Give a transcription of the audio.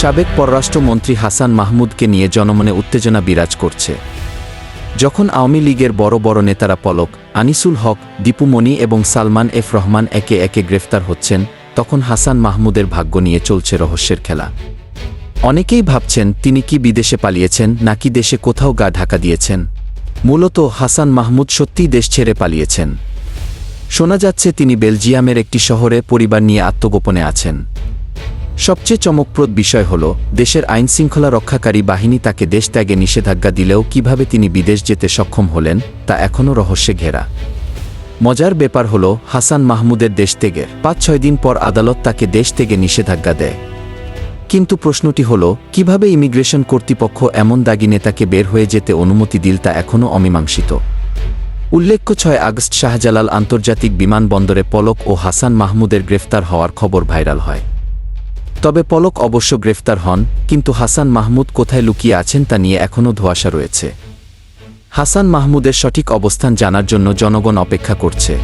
সাবেক পররাষ্ট্রমন্ত্রী হাসান মাহমুদকে নিয়ে জনমনে উত্তেজনা বিরাজ করছে। যখন আওয়ামী লীগের বড় বড় নেতারা পলক, আনিসুল হক দীপুমণি এবং সালমান এফ রহমান একে একে গ্রেফতার হচ্ছেন, তখন হাসান মাহমুদের ভাগ্য নিয়ে চলছে রহস্যের খেলা। অনেকেই ভাবছেন, তিনি কি বিদেশে পালিয়েছেন, নাকি দেশে কোথাও গা ঢাকা দিয়েছেন। মূলত হাসান মাহমুদ সত্যিই দেশ ছেড়ে পালিয়েছেন। শোনা যাচ্ছে, তিনি বেলজিয়ামের একটি শহরে পরিবার নিয়ে আত্মগোপনে আছেন। সবচেয়ে চমকপ্রদ বিষয় হল, দেশের আইনশৃঙ্খলা রক্ষাকারী বাহিনী তাকে দেশ ত্যাগে নিষেধাজ্ঞা দিলেও কীভাবে তিনি বিদেশ যেতে সক্ষম হলেন, তা এখনও রহস্যে ঘেরা। মজার ব্যাপার হল, হাসান মাহমুদের দেশ থেকে পাঁচ ছয় দিন পর আদালত তাকে দেশ থেকে নিষেধাজ্ঞা দেয়। কিন্তু প্রশ্নটি হল, কীভাবে ইমিগ্রেশন কর্তৃপক্ষ এমন দাগি নেতাকে বের হয়ে যেতে অনুমতি দিল তা এখনও অমীমাংসিত। উল্লেখ্য ছয় আগস্ট শাহজালাল আন্তর্জাতিক বিমানবন্দরে পলক ও হাসান মাহমুদের গ্রেফতার হওয়ার খবর ভাইরাল হয়। তবে পলক অবশ্য গ্রেফতার হন, কিন্তু হাসান মাহমুদ কোথায় লুকিয়ে আছেন তা নিয়ে এখনও ধোয়াশা রয়েছে। হাসান মাহমুদের সঠিক অবস্থান জানার জন্য জনগণ অপেক্ষা করছে।